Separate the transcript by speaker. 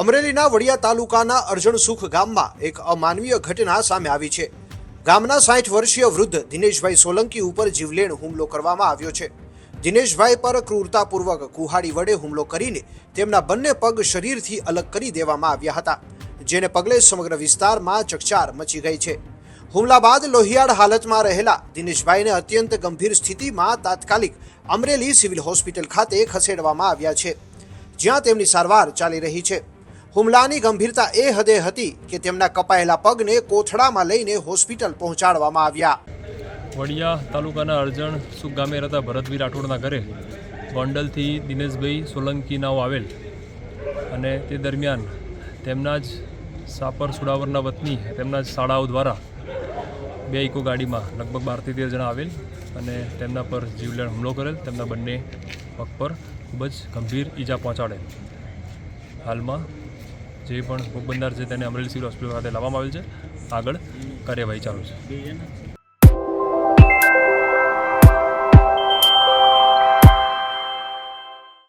Speaker 1: અમરેલીના વડિયા તાલુકાના અર્જણસુખ ગામમાં એક અમાનવીય ઘટના સામે આવી છે. ગામના સાઠ વર્ષીય વૃદ્ધ દિનેશભાઈ સોલંકી ઉપર જીવલેણ હુમલો કરવામાં આવ્યો છે. દિનેશભાઈ પર ક્રૂરતાપૂર્વક કુહાડી વડે હુમલો કરીને તેમના બંને પગ શરીરથી અલગ કરી દેવામાં આવ્યા હતા, જેને પગલે સમગ્ર વિસ્તારમાં ચકચાર મચી ગઈ છે. હુમલા બાદ લોહિયાળ હાલતમાં રહેલા દિનેશભાઈને અત્યંત ગંભીર સ્થિતિમાં તાત્કાલિક અમરેલી સિવિલ હોસ્પિટલ ખાતે ખસેડવામાં આવ્યા છે, જ્યાં તેમની સારવાર ચાલી રહી છે. હુમલાની ગંભીરતા એ હદે હતી કે તેમના કપાયેલા પગને કોથળામાં લઈને હોસ્પિટલ પહોંચાડવામાં આવ્યા.
Speaker 2: વડિયા તાલુકાના અરજણ સુખ ગામે રહેતા ભરતવીર રાઠોડના ઘરે ગોંડલથી દિનેશભાઈ સોલંકી નાવ આવેલ અને તે દરમિયાન તેમના જ સાપર સુડાવરના વતની તેમના જ શાળાઓ દ્વારા બે ઇકો ગાડીમાં લગભગ બારથી તેર જણા આવેલ અને તેમના પર જીવલેણ હુમલો કરેલ. તેમના બંને પગ પર ખૂબ જ ગંભીર ઈજા પહોંચાડેલ. હાલમાં જે પણ ભોગ બનનાર છે તેને અમરેલી સિવિલ હોસ્પિટલ ખાતે લાવવામાં આવેલ છે. આગળ કાર્યવાહી ચાલુ છે.